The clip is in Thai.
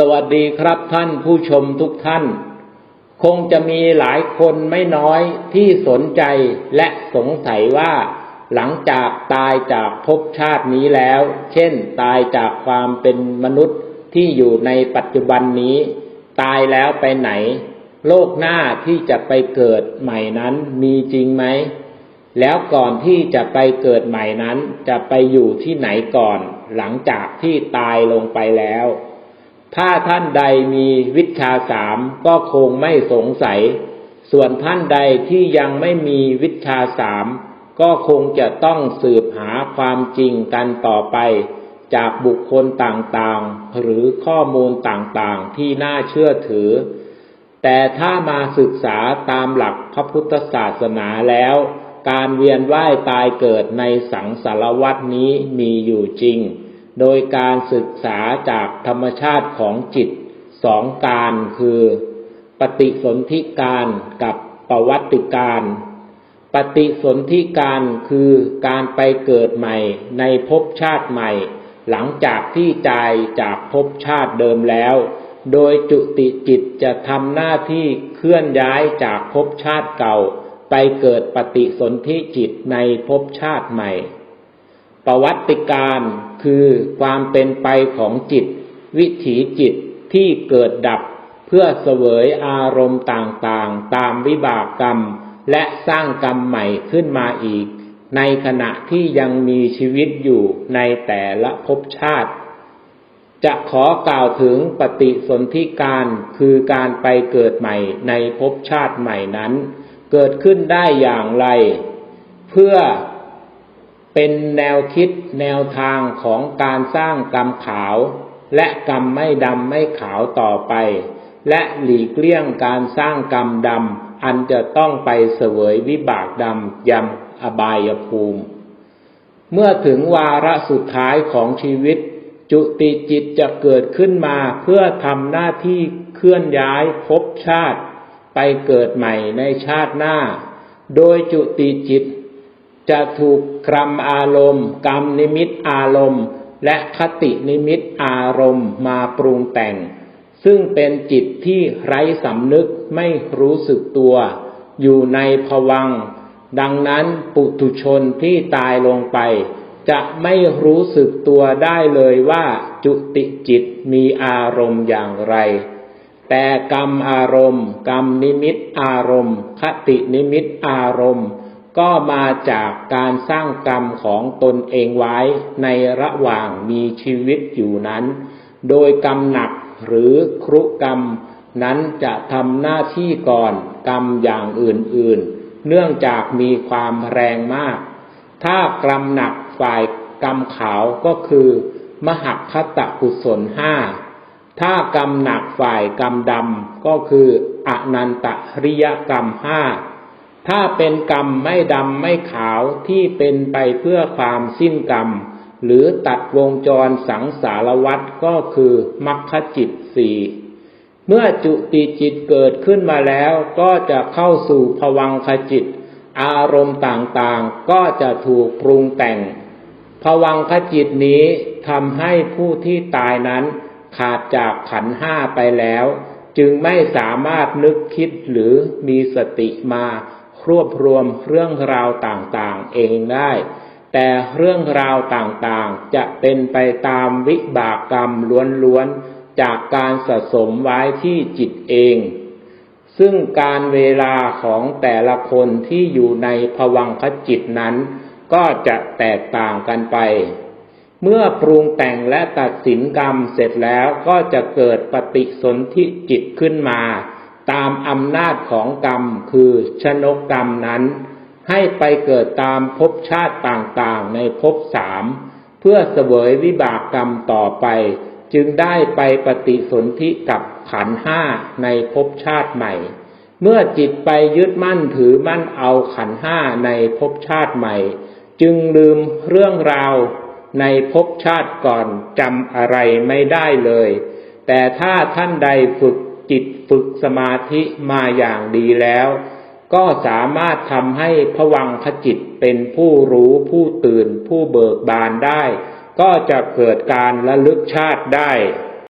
สวัสดีครับท่านผู้ชมทุกท่าน คงจะมีหลายคนไม่น้อยที่สนใจและสงสัยว่า หลังจากตายจากภพชาตินี้แล้ว เช่นตายจากความเป็นมนุษย์ที่อยู่ในปัจจุบันนี้ ตายแล้วไปไหน โลกหน้าที่จะไปเกิดใหม่นั้นมีจริงไหม แล้วก่อนที่จะไปเกิดใหม่นั้น จะไปอยู่ที่ไหนก่อน หลังจากที่ตายลงไปแล้ว ถ้าท่านใดมีวิชาสามก็คงไม่สงสัย ส่วนท่านใดที่ยังไม่มีวิชาสามก็คงจะต้องสืบหาความจริงกันต่อไป จากบุคคลต่างๆ หรือข้อมูลต่างๆที่น่าเชื่อถือ แต่ถ้ามาศึกษาตามหลักพระพุทธศาสนาแล้ว การเวียนว่ายตายเกิดในสังสารวัฏนี้มีอยู่จริง โดยการศึกษาจากธรรมชาติของจิตสองการคือ ปฏิสนธิการกับประวัติการ ปฏิสนธิการคือการไปเกิดใหม่ในภพชาติใหม่ หลังจากที่ตายจากภพชาติเดิมแล้ว โดยจุติจิตจะทำหน้าที่เคลื่อนย้ายจากภพชาติเก่า ไปเกิดปฏิสนธิจิตในภพชาติใหม่ ประวัติการ คือความเป็นไปของจิต วิถีจิตที่เกิดดับเพื่อเสวยอารมณ์ต่างๆ ตามวิบากกรรม และสร้างกรรมใหม่ขึ้นมาอีก ในขณะที่ยังมีชีวิตอยู่ในแต่ละภพชาติ จะขอกล่าวถึงปฏิสนธิการคือการไปเกิดใหม่ในภพชาติใหม่นั้น เกิดขึ้นได้อย่างไร เพื่อ เป็นแนวคิดแนวทางของการสร้างกรรมขาว และกรรมไม่ดำไม่ขาวต่อไป และหลีกเลี่ยงการสร้างกรรมดำอันจะต้องไปเสวยวิบากดำยำอบายภูมิ เมื่อถึงวาระสุดท้ายของชีวิต จุติจิตจะเกิดขึ้นมาเพื่อทำหน้าที่เคลื่อนย้ายภพชาติ ไปเกิดใหม่ในชาติหน้า โดยจุติจิต จะถูกกรรมอารมณ์ กรรมนิมิตอารมณ์ และคตินิมิตอารมณ์มาปรุงแต่ง ซึ่งเป็นจิตที่ไร้สำนึกไม่รู้สึกตัว อยู่ในภวัง ดังนั้นปุถุชนที่ตายลงไป จะไม่รู้สึกตัวได้เลยว่าจุติจิตมีอารมณ์อย่างไร แต่กรรมอารมณ์ กรรมนิมิตอารมณ์ คตินิมิตอารมณ์ ก็มาจากการสร้างกรรมของตนเองไว้ในระหว่างมีชีวิตอยู่นั้น โดยกรรมหนักหรือครุกรรมนั้นจะทำหน้าที่ก่อนกรรมอย่างอื่นๆ เนื่องจากมีความแรงมาก ถ้ากรรมหนักฝ่ายกรรมขาวก็คือ มหัคคตะกุศลห้า ถ้ากรรมหนักฝ่ายกรรมดำก็คืออนันตริยกรรมห้า ถ้าเป็นกรรมไม่ดำไม่ขาวที่เป็นไปเพื่อความสิ้นกรรม หรือตัดวงจรสังสารวัฏก็คือมรรคจิตสี่เมื่อจุติจิตเกิดขึ้นมาแล้วก็จะเข้าสู่ภวังคจิต อารมณ์ต่างๆ ก็จะถูกปรุงแต่งภวังคจิตนี้ทำให้ผู้ที่ตายนั้นขาดจากขันห้าไปแล้ว จึงไม่สามารถนึกคิดหรือมีสติมา รวบรวมเรื่องราวต่างๆ เองได้ แต่เรื่องราวต่างๆ จะเป็นไปตามวิบากกรรมล้วนๆ จากการสะสมไว้ที่จิตเอง ซึ่งการเวลาของแต่ละคนที่อยู่ในภวังคจิตนั้น ก็จะแตกต่างกันไป เมื่อปรุงแต่งและตัดสินกรรมเสร็จแล้วก็จะเกิดปฏิสนธิจิตขึ้นมา ตามอำนาจของกรรมคือชนกกรรมนั้น ให้ไปเกิดตามภพชาติต่างๆในภพสามเพื่อเสวยวิบากกรรมต่อไป จึงได้ไปปฏิสนธิกับขันห้าในภพชาติใหม่ เมื่อจิตไปยึดมั่นถือมั่นเอาขันห้าในภพชาติใหม่ จึงลืมเรื่องราวในภพชาติก่อนจำอะไรไม่ได้เลย แต่ถ้าท่านใดฝึกจิต ฝึกสมาธิมาอย่างดีแล้ว ก็สามารถทำให้ผวังขจิตเป็นผู้รู้ผู้ตื่นผู้เบิกบานได้ ก็จะเกิดการระลึกชาติได้